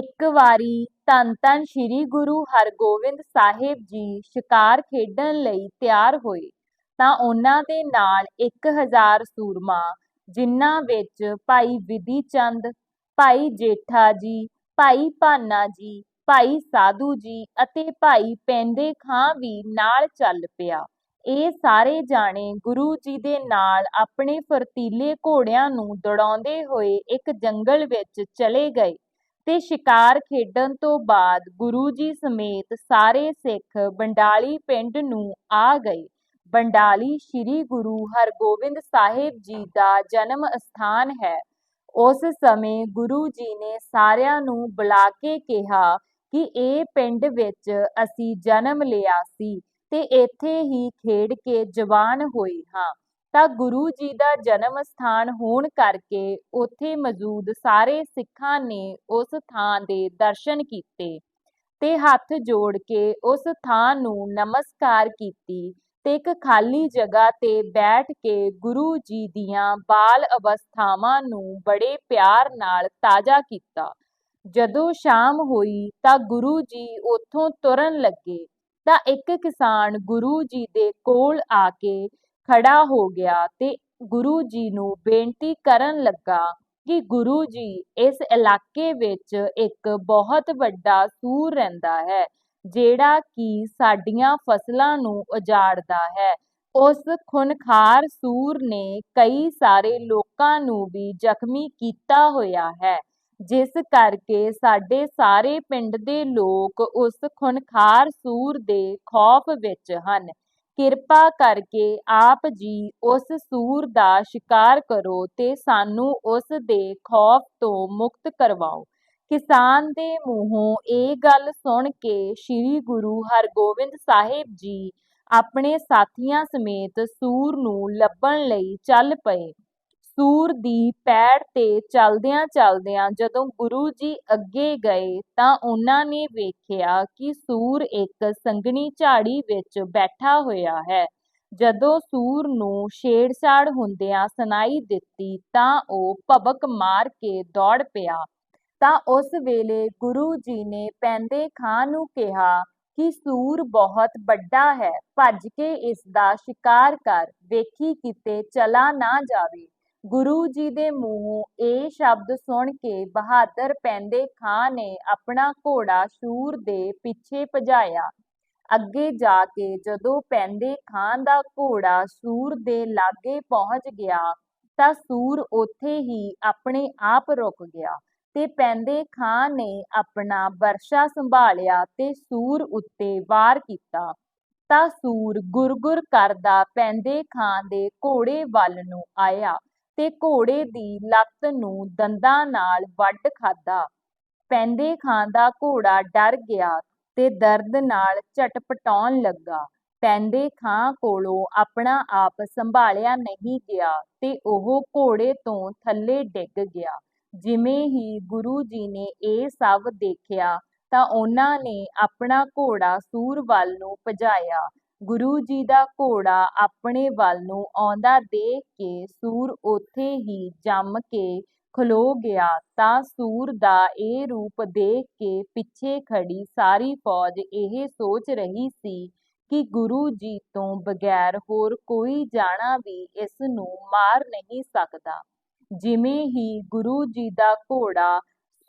ਇੱਕ ਵਾਰੀ ਧੰਨ ਧੰਨ ਸ੍ਰੀ ਗੁਰੂ ਹਰਗੋਬਿੰਦ ਸਾਹਿਬ ਜੀ ਸ਼ਿਕਾਰ ਖੇਡਣ ਲਈ ਤਿਆਰ ਹੋਏ, ਤਾਂ ਉਹਨਾਂ ਦੇ ਨਾਲ ਇੱਕ ਹਜ਼ਾਰ ਸੂਰਮਾ, ਜਿਨ੍ਹਾਂ ਵਿੱਚ ਭਾਈ ਵਿਧੀ ਚੰਦ, ਭਾਈ ਜੇਠਾ ਜੀ, ਭਾਈ ਭਾਨਾ ਜੀ, ਭਾਈ ਸਾਧੂ ਜੀ ਅਤੇ ਭਾਈ ਪੈਂਦੇ ਖਾਂ ਵੀ ਨਾਲ ਚੱਲ ਪਿਆ। ਇਹ ਸਾਰੇ ਜਾਣੇ ਗੁਰੂ ਜੀ ਦੇ ਨਾਲ ਆਪਣੇ ਫਰਤੀਲੇ ਘੋੜਿਆਂ ਨੂੰ ਦੌੜਾਉਂਦੇ ਹੋਏ ਇੱਕ ਜੰਗਲ ਵਿੱਚ ਚਲੇ ਗਏ। ਤੇ ਸ਼ਿਕਾਰ ਖੇਡਣ ਤੋਂ ਬਾਅਦ ਗੁਰੂ ਜੀ ਸਮੇਤ ਸਾਰੇ ਸਿੱਖ ਬੰਡਾਲੀ ਪਿੰਡ ਨੂੰ ਆ ਗਏ। ਬੰਡਾਲੀ ਸ੍ਰੀ ਗੁਰੂ ਹਰਗੋਬਿੰਦ ਸਾਹਿਬ ਜੀ ਦਾ ਜਨਮ ਸਥਾਨ ਹੈ। ਉਸ ਸਮੇਂ ਗੁਰੂ ਜੀ ਨੇ ਸਾਰਿਆਂ ਨੂੰ ਬੁਲਾ ਕੇ ਕਿਹਾ ਕਿ ਇਹ ਪਿੰਡ ਵਿੱਚ ਅਸੀਂ ਜਨਮ ਲਿਆ ਸੀ ਤੇ ਇੱਥੇ ਹੀ ਖੇਡ ਕੇ ਜਵਾਨ ਹੋਏ ਹਾਂ। ਤਾਂ ਗੁਰੂ ਜੀ ਦਾ ਜਨਮ ਸਥਾਨ ਹੋਣ ਕਰਕੇ ਉੱਥੇ ਮੌਜੂਦ ਸਾਰੇ ਸਿੱਖਾਂ ਨੇ ਉਸ ਥਾਂ ਦੇ ਦਰਸ਼ਨ ਕੀਤੇ ਤੇ ਹੱਥ ਜੋੜ ਕੇ ਉਸ ਥਾਂ ਨੂੰ ਨਮਸਕਾਰ ਕੀਤੀ ਤੇ ਇੱਕ ਖਾਲੀ ਜਗ੍ਹਾ ਤੇ ਬੈਠ ਕੇ ਗੁਰੂ ਜੀ ਦੀਆਂ ਬਾਲ ਅਵਸਥਾਵਾਂ ਨੂੰ ਬੜੇ ਪਿਆਰ ਨਾਲ ਤਾਜ਼ਾ ਕੀਤਾ। ਜਦੋਂ ਸ਼ਾਮ ਹੋਈ ਤਾਂ ਗੁਰੂ ਜੀ ਉੱਥੋਂ ਤੁਰਨ ਲੱਗੇ ਤਾਂ ਇੱਕ ਕਿਸਾਨ ਗੁਰੂ ਜੀ ਦੇ ਕੋਲ ਆ ਕੇ ਖੜਾ ਹੋ ਗਿਆ ਤੇ ਗੁਰੂ ਜੀ ਨੂੰ ਬੇਨਤੀ ਕਰਨ ਲੱਗਾ ਕਿ ਗੁਰੂ ਜੀ ਇਸ ਇਲਾਕੇ ਵਿੱਚ ਇੱਕ ਬਹੁਤ ਵੱਡਾ ਸੂਰ ਰਹਿੰਦਾ ਹੈ, ਜਿਹੜਾ ਕਿ ਸਾਡੀਆਂ ਫਸਲਾਂ ਨੂੰ ਉਜਾੜਦਾ ਹੈ। ਉਸ ਖੁਨਖਾਰ ਸੂਰ ਨੇ ਕਈ ਸਾਰੇ ਲੋਕਾਂ ਨੂੰ ਵੀ ਜ਼ਖਮੀ ਕੀਤਾ ਹੋਇਆ ਹੈ, ਜਿਸ ਕਰਕੇ ਸਾਡੇ ਸਾਰੇ ਪਿੰਡ ਦੇ ਲੋਕ ਉਸ ਖੁਨਖਾਰ ਸੂਰ ਦੇ ਖੌਫ ਵਿੱਚ ਹਨ। ਕਿਰਪਾ ਕਰਕੇ ਆਪ ਜੀ ਉਸ ਸੂਰ ਦਾ ਸ਼ਿਕਾਰ ਕਰੋ ਤੇ ਸਾਨੂੰ ਉਸ ਦੇ ਖੌਫ ਤੋਂ ਮੁਕਤ ਕਰਵਾਓ। ਕਿਸਾਨ ਦੇ ਮੂੰਹੋਂ ਇਹ ਗੱਲ ਸੁਣ ਕੇ ਸ੍ਰੀ ਗੁਰੂ ਹਰਗੋਬਿੰਦ ਸਾਹਿਬ ਜੀ ਆਪਣੇ ਸਾਥੀਆਂ ਸਮੇਤ ਸੂਰ ਨੂੰ ਲੱਭਣ ਲਈ ਚੱਲ ਪਏ। ਸੂਰ ਦੀ ਪੈੜ ਤੇ ਚਲਦਿਆਂ ਚਲਦਿਆਂ ਜਦੋਂ ਗੁਰੂ ਜੀ ਅੱਗੇ ਗਏ ਤਾਂ ਉਹਨਾਂ ਨੇ ਵੇਖਿਆ ਕਿ ਸੂਰ ਇੱਕ ਸੰਘਣੀ ਝਾੜੀ ਵਿੱਚ ਬੈਠਾ ਹੋਇਆ ਹੈ। ਜਦੋਂ ਸੂਰ ਨੂੰ ਛੇੜਛਾੜ ਹੁੰਦਿਆਂ ਸੁਣਾਈ ਦਿੱਤੀ ਤਾਂ ਉਹ ਭਬਕ ਮਾਰ ਕੇ ਦੌੜ ਪਿਆ। ਤਾਂ ਉਸ ਵੇਲੇ ਗੁਰੂ ਜੀ ਨੇ ਪੈਂਦੇ ਖਾਂ ਨੂੰ ਕਿਹਾ ਕਿ ਸੂਰ ਬਹੁਤ ਵੱਡਾ ਹੈ, ਭੱਜ ਕੇ ਇਸ ਦਾ ਸ਼ਿਕਾਰ ਕਰ, ਵੇਖੀ ਕਿਤੇ ਚਲਾ ਨਾ ਜਾਵੇ। ਗੁਰੂ ਜੀ ਦੇ ਮੂੰਹੋਂ ਇਹ ਸ਼ਬਦ ਸੁਣ ਕੇ ਬਹਾਦਰ ਪੈਂਦੇ ਖਾਂ ਨੇ ਆਪਣਾ ਘੋੜਾ ਸੂਰ ਦੇ ਪਿੱਛੇ ਭਜਾਇਆ। ਅੱਗੇ ਜਾ ਕੇ ਜਦੋਂ ਪੈਂਦੇ ਖਾਂ ਦਾ ਘੋੜਾ ਸੂਰ ਦੇ ਲਾਗੇ ਪਹੁੰਚ ਗਿਆ ਤਾਂ ਸੂਰ ਉੱਥੇ ਹੀ ਆਪਣੇ ਆਪ ਰੁਕ ਗਿਆ ਤੇ ਪੈਂਦੇ ਖਾਂ ਨੇ ਆਪਣਾ ਵਰਸ਼ਾ ਸੰਭਾਲਿਆ ਤੇ ਸੂਰ ਉੱਤੇ ਵਾਰ ਕੀਤਾ। ਤਾਂ ਸੂਰ ਗੁਰਗੁਰ ਕਰਦਾ ਪੈਂਦੇ ਖਾਂ ਦੇ ਘੋੜੇ ਵੱਲ ਨੂੰ ਆਇਆ। ਤੇ ਘੋੜੇ ਦੀ ਲੱਤ ਨੂੰ ਦੰਦਾਂ ਨਾਲ ਵੱਢ ਖਾਧਾ। ਪੈਂਦੇ ਖਾਂ ਦਾ ਘੋੜਾ ਡਰ ਗਿਆ ਤੇ ਦਰਦ ਨਾਲ ਝਟਪਟਾਉਣ ਲੱਗਾ। ਪੈਂਦੇ ਖਾਂ ਕੋਲੋਂ ਆਪਣਾ ਆਪ ਸੰਭਾਲਿਆ ਨਹੀਂ ਗਿਆ ਤੇ ਉਹ ਘੋੜੇ ਤੋਂ ਥੱਲੇ ਡਿੱਗ ਗਿਆ। ਜਿਵੇਂ ਹੀ ਗੁਰੂ ਜੀ ਨੇ ਇਹ ਸਭ ਦੇਖਿਆ ਤਾਂ ਉਹਨਾਂ ਨੇ ਆਪਣਾ ਘੋੜਾ ਸੂਰ ਵੱਲ ਨੂੰ ਭਜਾਇਆ। ਗੁਰੂ ਜੀ ਦਾ ਘੋੜਾ ਆਪਣੇ ਵੱਲ ਨੂੰ ਆਉਂਦਾ ਦੇਖ ਕੇ ਸੂਰ ਉੱਥੇ ਹੀ ਜੰਮ ਕੇ ਖਲੋ ਗਿਆ ਤਾਂ ਸੂਰ ਦਾ ਇਹ ਰੂਪ ਦੇਖ ਕੇ ਪਿੱਛੇ ਖੜੀ ਸਾਰੀ ਫੌਜ ਇਹ ਸੋਚ ਰਹੀ ਸੀ ਕਿ ਗੁਰੂ ਜੀ ਤੋਂ ਬਗੈਰ ਹੋਰ ਕੋਈ ਜਾਣਾ ਵੀ ਇਸ ਨੂੰ ਮਾਰ ਨਹੀਂ ਸਕਦਾ। ਜਿਵੇਂ ਹੀ ਗੁਰੂ ਜੀ ਦਾ ਘੋੜਾ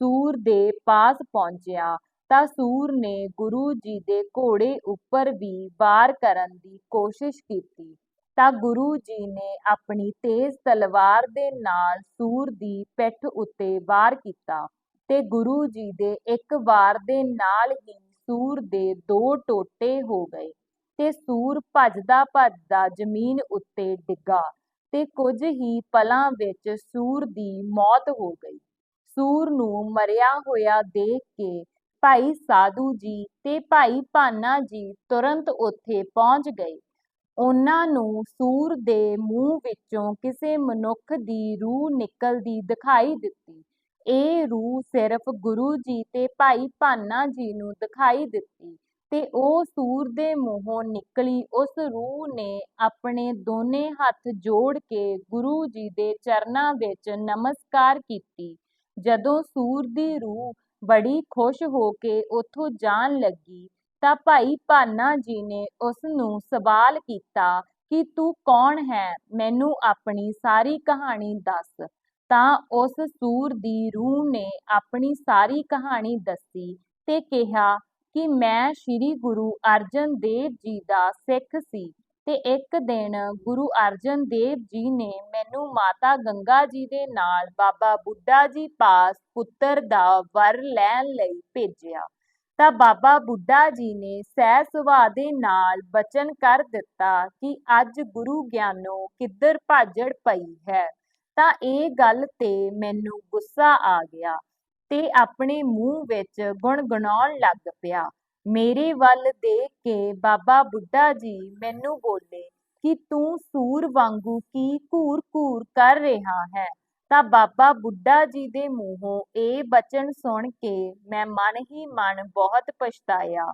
ਸੂਰ ਦੇ ਪਾਸ ਪਹੁੰਚਿਆ ਤਾਂ ਸੂਰ ਨੇ ਗੁਰੂ ਜੀ ਦੇ ਘੋੜੇ ਉੱਪਰ ਵੀ ਵਾਰ ਕਰਨ ਦੀ ਕੋਸ਼ਿਸ਼ ਕੀਤੀ। ਤਾਂ ਗੁਰੂ ਜੀ ਨੇ ਆਪਣੀ ਤੇਜ਼ ਤਲਵਾਰ ਦੇ ਨਾਲ ਸੂਰ ਦੀ ਪਿੱਠ ਉੱਤੇ ਵਾਰ ਕੀਤਾ ਤੇ ਗੁਰੂ ਜੀ ਦੇ ਇੱਕ ਵਾਰ ਦੇ ਨਾਲ ਹੀ ਸੂਰ ਦੇ ਦੋ ਟੋਟੇ ਹੋ ਗਏ ਤੇ ਸੂਰ ਭੱਜਦਾ ਭੱਜਦਾ ਜ਼ਮੀਨ ਉੱਤੇ ਡਿੱਗਾ ਤੇ ਕੁਝ ਹੀ ਪਲਾਂ ਵਿੱਚ ਸੂਰ ਦੀ ਮੌਤ ਹੋ ਗਈ। ਸੂਰ ਨੂੰ ਮਰਿਆ ਹੋਇਆ ਦੇਖ ਕੇ ਭਾਈ ਸਾਧੂ ਜੀ ਤੇ ਭਾਈ ਭਾਨਾ ਜੀ ਤੁਰੰਤ ਉੱਥੇ ਪਹੁੰਚ ਗਏ। ਉਹਨਾਂ ਨੂੰ ਸੂਰ ਦੇ ਮੂੰਹ ਵਿੱਚੋਂ ਕਿਸੇ ਮਨੁੱਖ ਦੀ ਰੂਹ ਨਿਕਲਦੀ ਦਿਖਾਈ ਦਿੱਤੀ। ਇਹ ਰੂਹ ਸਿਰਫ ਗੁਰੂ ਜੀ ਤੇ ਭਾਈ ਭਾਨਾ ਜੀ ਨੂੰ ਦਿਖਾਈ ਦਿੱਤੀ ਤੇ ਉਹ ਸੂਰ ਦੇ ਮੂੰਹੋਂ ਨਿਕਲੀ। ਉਸ ਰੂਹ ਨੇ ਆਪਣੇ ਦੋਨੇ ਹੱਥ ਜੋੜ ਕੇ ਗੁਰੂ ਜੀ ਦੇ ਚਰਨਾਂ ਵਿੱਚ ਨਮਸਕਾਰ ਕੀਤੀ। ਜਦੋਂ ਸੂਰ ਦੀ ਰੂਹ ਬੜੀ ਖੁਸ਼ ਹੋ ਕੇ ਉੱਥੋਂ ਜਾਣ ਲੱਗੀ ਤਾਂ ਭਾਈ ਭਾਨਾ ਜੀ ਨੇ ਉਸ ਨੂੰ ਸਵਾਲ ਕੀਤਾ ਕਿ ਤੂੰ ਕੌਣ ਹੈ? ਮੈਨੂੰ ਆਪਣੀ ਸਾਰੀ ਕਹਾਣੀ ਦੱਸ। ਤਾਂ ਉਸ ਸੂਰ ਦੀ ਰੂਹ ਨੇ ਆਪਣੀ ਸਾਰੀ ਕਹਾਣੀ ਦੱਸੀ ਤੇ ਕਿਹਾ ਕਿ ਮੈਂ ਸ੍ਰੀ ਗੁਰੂ ਅਰਜਨ ਦੇਵ ਜੀ ਦਾ ਸਿੱਖ ਸੀ। ਤੇ ਇੱਕ ਦਿਨ ਗੁਰੂ ਅਰਜਨ ਦੇਵ ਜੀ ਨੇ ਮੈਨੂੰ ਮਾਤਾ ਗੰਗਾ ਜੀ ਦੇ ਨਾਲ ਬਾਬਾ ਬੁੱਢਾ ਜੀ ਪਾਸ ਪੁੱਤਰ ਦਾ ਵਰ ਲੈਣ ਲਈ ਭੇਜਿਆ। ਤਾਂ ਬਾਬਾ ਬੁੱਢਾ ਜੀ ਨੇ ਸਹਿ ਸੁਭਾਅ ਦੇ ਨਾਲ ਬਚਨ ਕਰ ਦਿੱਤਾ ਕਿ ਅੱਜ ਗੁਰੂ ਗਿਆਨੋ ਕਿੱਧਰ ਭਾਜੜ ਪਈ ਹੈ। ਤਾਂ ਇਹ ਗੱਲ ਤੇ ਮੈਨੂੰ ਗੁੱਸਾ ਆ ਗਿਆ ਤੇ ਆਪਣੇ ਮੂੰਹ ਵਿੱਚ ਗੁਣਗੁਣਾਉਣ ਲੱਗ ਪਿਆ। ਮੇਰੇ ਵੱਲ ਦੇਖ ਕੇ ਬਾਬਾ ਬੁੱਢਾ ਜੀ ਮੈਨੂੰ ਬੋਲੇ ਕਿ ਤੂੰ ਸੂਰ ਵਾਂਗੂ ਕੀ ਘੂਰ-ਘੂਰ ਕਰ ਰਿਹਾ ਹੈ? ਤਾਂ ਬਾਬਾ ਬੁੱਢਾ ਜੀ ਦੇ ਮੂੰਹੋਂ ਇਹ ਬਚਨ ਸੁਣ ਕੇ ਮੈਂ ਮਨ ਹੀ ਮਨ ਬਹੁਤ ਪਛਤਾਇਆ,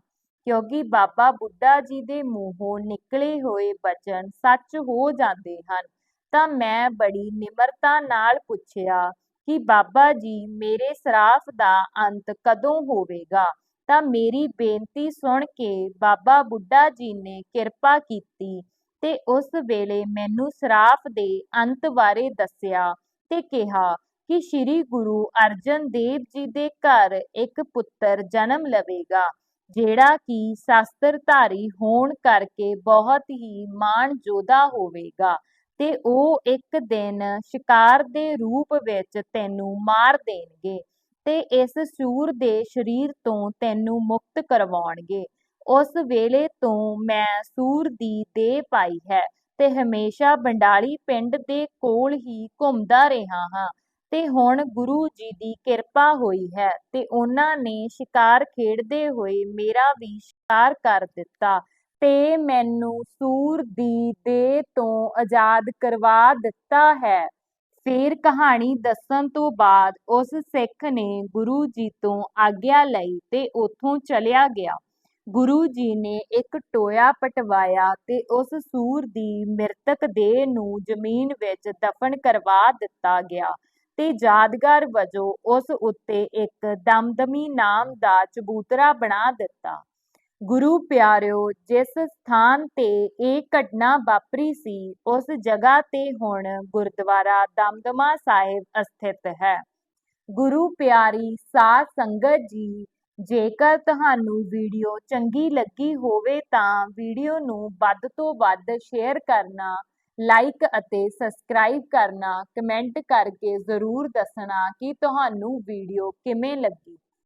ਕਿਉਂਕਿ ਬਾਬਾ ਬੁੱਢਾ ਜੀ ਦੇ ਮੂੰਹੋਂ ਨਿਕਲੇ ਹੋਏ ਬਚਨ ਸੱਚ ਹੋ ਜਾਂਦੇ ਹਨ। ਤਾਂ ਮੈਂ ਬੜੀ ਨਿਮਰਤਾ ਨਾਲ ਪੁੱਛਿਆ ਕਿ ਬਾਬਾ ਜੀ ਮੇਰੇ ਸਰਾਫ ਦਾ ਅੰਤ ਕਦੋਂ ਹੋਵੇਗਾ? ਤਾਂ ਮੇਰੀ ਬੇਨਤੀ ਸੁਣ ਕੇ ਬਾਬਾ ਬੁੱਢਾ ਜੀ ਨੇ ਕਿਰਪਾ ਕੀਤੀ ਤੇ ਉਸ ਵੇਲੇ ਮੈਨੂੰ ਸਰਾਫ ਦੇ ਅੰਤ ਬਾਰੇ ਦੱਸਿਆ ਤੇ ਕਿਹਾ ਕਿ ਸ੍ਰੀ ਗੁਰੂ ਅਰਜਨ ਦੇਵ ਜੀ ਦੇ ਘਰ ਇੱਕ ਪੁੱਤਰ ਜਨਮ ਲਵੇਗਾ, ਜਿਹੜਾ ਕਿ ਸ਼ਸਤਰਧਾਰੀ ਹੋਣ ਕਰਕੇ ਬਹੁਤ ਹੀ ਮਾਣ ਯੋਧਾ ਹੋਵੇਗਾ ਤੇ ਉਹ ਇੱਕ ਦਿਨ ਸ਼ਿਕਾਰ ਦੇ ਰੂਪ ਵਿੱਚ ਤੈਨੂੰ ਮਾਰ ਦੇਣਗੇ। ਤੇ ਇਸ ਸੂਰ ਦੇ ਸਰੀਰ ਤੋਂ ਤੈਨੂੰ ਮੁਕਤ ਕਰਵਾਉਣਗੇ। ਉਸ ਵੇਲੇ ਤੋਂ ਮੈਂ ਸੂਰ ਦੀ ਦੇਹ ਪਾਈ ਹੈ ਤੇ ਹਮੇਸ਼ਾ ਬੰਡਾਲੀ ਪਿੰਡ ਦੇ ਕੋਲ ਹੀ ਘੁੰਮਦਾ ਰਿਹਾ ਹਾਂ। ਤੇ ਹੁਣ ਗੁਰੂ ਜੀ ਦੀ ਕਿਰਪਾ ਹੋਈ ਹੈ ਤੇ ਉਹਨਾਂ ਨੇ ਸ਼ਿਕਾਰ ਖੇਡਦੇ ਹੋਏ ਮੇਰਾ ਵੀ ਸ਼ਿਕਾਰ ਕਰ ਦਿੱਤਾ ਤੇ ਮੈਨੂੰ ਸੂਰ ਦੀ ਦੇਹ ਤੋਂ ਆਜ਼ਾਦ ਕਰਵਾ ਦਿੱਤਾ ਹੈ। ਫਿਰ ਕਹਾਣੀ ਦੱਸਣ ਤੋਂ ਬਾਅਦ ਉਸ ਸਿੱਖ ਨੇ ਗੁਰੂ ਜੀ ਤੋਂ ਆਗਿਆ ਲਈ ਤੇ ਉੱਥੋਂ ਚਲਿਆ ਗਿਆ। ਗੁਰੂ ਜੀ ਨੇ ਇੱਕ ਟੋਇਆ ਪਟਵਾਇਆ ਤੇ ਉਸ ਸੂਰ ਦੀ ਮ੍ਰਿਤਕ ਦੇਹ ਨੂੰ ਜ਼ਮੀਨ ਵਿੱਚ ਦਫਨ ਕਰਵਾ ਦਿੱਤਾ ਗਿਆ ਤੇ ਯਾਦਗਾਰ ਵਜੋਂ ਉਸ ਉੱਤੇ ਇੱਕ ਦਮਦਮੀ ਨਾਮ ਦਾ ਚਬੂਤਰਾ ਬਣਾ ਦਿੱਤਾ। ਗੁਰੂ ਪਿਆਰਿਓ, ਜਿਸ ਸਥਾਨ ਤੇ ਇਹ ਘਟਨਾ ਵਾਪਰੀ ਸੀ, ਉਸ ਜਗ੍ਹਾ ਤੇ ਹੁਣ ਗੁਰਦੁਆਰਾ ਦਮਦਮਾ ਸਾਹਿਬ ਅਸਥਿਤ ਹੈ। ਗੁਰੂ ਪਿਆਰੀ ਸਾਧ ਸੰਗਤ ਜੀ, ਜੇਕਰ ਤੁਹਾਨੂੰ ਵੀਡੀਓ ਚੰਗੀ ਲੱਗੀ ਹੋਵੇ ਤਾਂ ਵੀਡੀਓ ਨੂੰ ਵੱਧ ਤੋਂ ਵੱਧ ਸ਼ੇਅਰ ਕਰਨਾ, ਲਾਈਕ ਅਤੇ ਸਬਸਕ੍ਰਾਈਬ ਕਰਨਾ, ਕਮੈਂਟ ਕਰਕੇ ਜ਼ਰੂਰ ਦੱਸਣਾ ਕਿ ਤੁਹਾਨੂੰ ਵੀਡੀਓ ਕਿਵੇਂ ਲੱਗੀ।